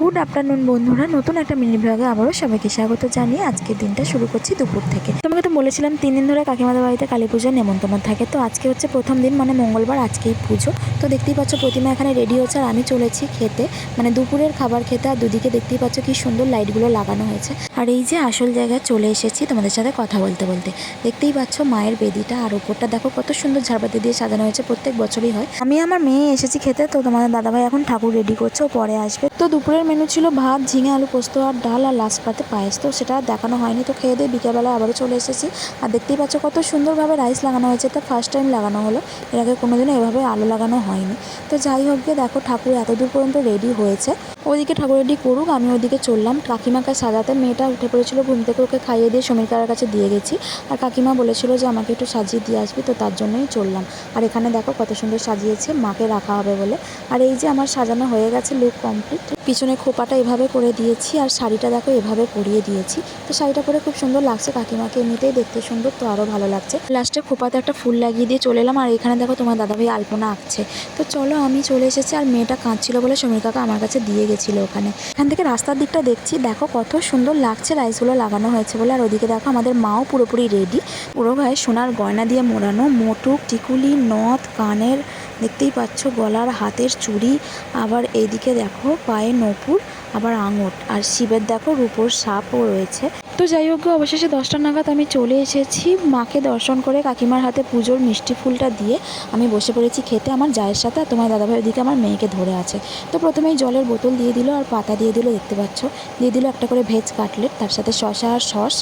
Good afternoon বন্ধুরা, নতুন একটা মিনি ব্লগে আবারও সবাইকে স্বাগত জানিয়ে আজকের দিনটা শুরু করছি দুপুর থেকে। তোমাকে তো বলেছিলাম তিন দিন ধরে কাকিমাদের বাড়িতে কালী পুজোর নেমন্তন্ন থাকে, তো আজকে হচ্ছে প্রথম দিন মানে মঙ্গলবার আজকেই পুজো। তো দেখতেই পাচ্ছ প্রতিমা এখানে রেডি হচ্ছে আর আমি চলেছি খেতে মানে দুপুরের খাবার খেতে আর দুদিকে দেখতেই পাচ্ছ কি সুন্দর লাইটগুলো লাগানো হয়েছে। আর এই যে আসল জায়গায় চলে এসেছি তোমাদের সাথে কথা বলতে বলতে। দেখতেই পাচ্ছ মায়ের বেদিটা আর ওপরটা দেখো কত সুন্দর ঝাড়বাতি দিয়ে সাজানো হয়েছে, প্রত্যেক বছরই হয়। আমি আমার মেয়ে এসেছি খেতে, তো তোমাদের দাদাভাই এখন ঠাকুর রেডি করছে, ও পরে আসবে। তো দুপুরের মেনু ছিল ভাত, ঝিঙে, আলু পোস্ত আর ডাল আর লাস্ট পাতে পায়েস। তো সেটা দেখানো হয়নি, তো খেয়ে দিয়ে বিকেলবেলায় আবারও চলে এসেছি। আর দেখতেই পাচ্ছ কত সুন্দরভাবে রাইস লাগানো হয়েছে তো ফার্স্ট টাইম লাগানো হলো। এর আগে কোনোদিনও এভাবে আলু লাগানো হয়নি। তো যাই হোক গিয়ে দেখো, ঠাকুর এতদূর পর্যন্ত রেডি হয়েছে। ওদিকে ঠাকুর রেডি করুক, আমি ওদিকে চললাম। কাকিমাকে সাজাতে মেয়েটা উঠে পড়েছিল, ঘুম থেকে ওকে খাইয়ে দিয়ে সমীর কারার কাছে দিয়ে গেছি। আর কাকিমা বলেছিল যে, আমাকে একটু সাজিয়ে দিয়ে আসবি, তো তার জন্যই চললাম। আর এখানে দেখো কত সুন্দর সাজিয়েছে, মাকে রাখা হবে বলে। আর এই যে আমার সাজানো হয়ে গেছে লুক কমপ্লিট পিছনে খোপাটা এভাবে করে দিয়েছি, আর শাড়িটা দেখো এভাবে পরিয়ে দিয়েছি। তো শাড়িটা পরে খুব সুন্দর লাগছে, কাকিমাকে এমনিতেই দেখতে সুন্দর, তো আরও ভালো লাগছে। লাস্টে খোপাতে একটা ফুল লাগিয়ে দিয়ে চলে এলাম, আর এখানে দেখো তোমার দাদাভাই আলপনা আঁকছে। তো চলো আমি চলে এসেছি, আর মেয়েটা কাঁদছিল বলে সমীর কাকা আমার কাছে দিয়ে গেছিল ওখানে। এখান থেকে রাস্তার দিকটা দেখছি, দেখো কত সুন্দর লাগছে রাইসগুলো লাগানো হয়েছে বলে। আর ওদিকে দেখো আমাদের মাও পুরোপুরি রেডি পুরো গায়ে সোনার গয়না দিয়ে মোড়ানো, মোটুক, টিকুলি, নথ, কানের, দেখতেই পাচ্ছ গলার, হাতের চুড়ি। আবার এইদিকে দেখো পায়ে নপুর, আবার আঙট আর শিবের দেখো রূপোর সাপও রয়েছে। তো যাই হোক, অবশেষে দশটা নাগাদ আমি চলে এসেছি। মাকে দর্শন করে কাকিমার হাতে পুজোর মিষ্টি ফুলটা দিয়ে আমি বসে পড়েছি খেতে আমার জায়ের সাথে। আর তোমার দাদাভাই ওদিকে আমার মেয়েকে ধরে আছে। তো প্রথমেই জলের বোতল দিয়ে দিল আর পাতা দিয়ে দিল, দেখতে পাচ্ছ? দিয়ে দিল একটা করে ভেজ কাটলেট, তার সাথে শসা আর সস।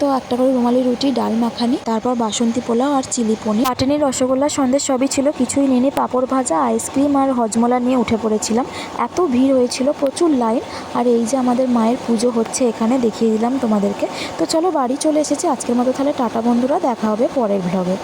তো একটা করে রুমালি রুটি, ডাল মাখানি, তারপর বাসন্তী পোলাও আর চিলি পনির। পাটানি রসগোল্লা সন্দেশ সবই ছিল, কিছুই নিয়ে পাঁপড় ভাজা, আইসক্রিম আর হজমোলা নিয়ে উঠে পড়েছিলাম। এত ভিড় হয়েছিল, প্রচুর লাইন। আর এই যে আমাদের মায়ের পুজো হচ্ছে এখানে, দেখিয়ে দিলাম তোমাদেরকে। তো চলো বাড়ি চলে এসেছি। আজকের মতো তাহলে টাটা বন্ধুরা দেখা হবে পরের ব্লগে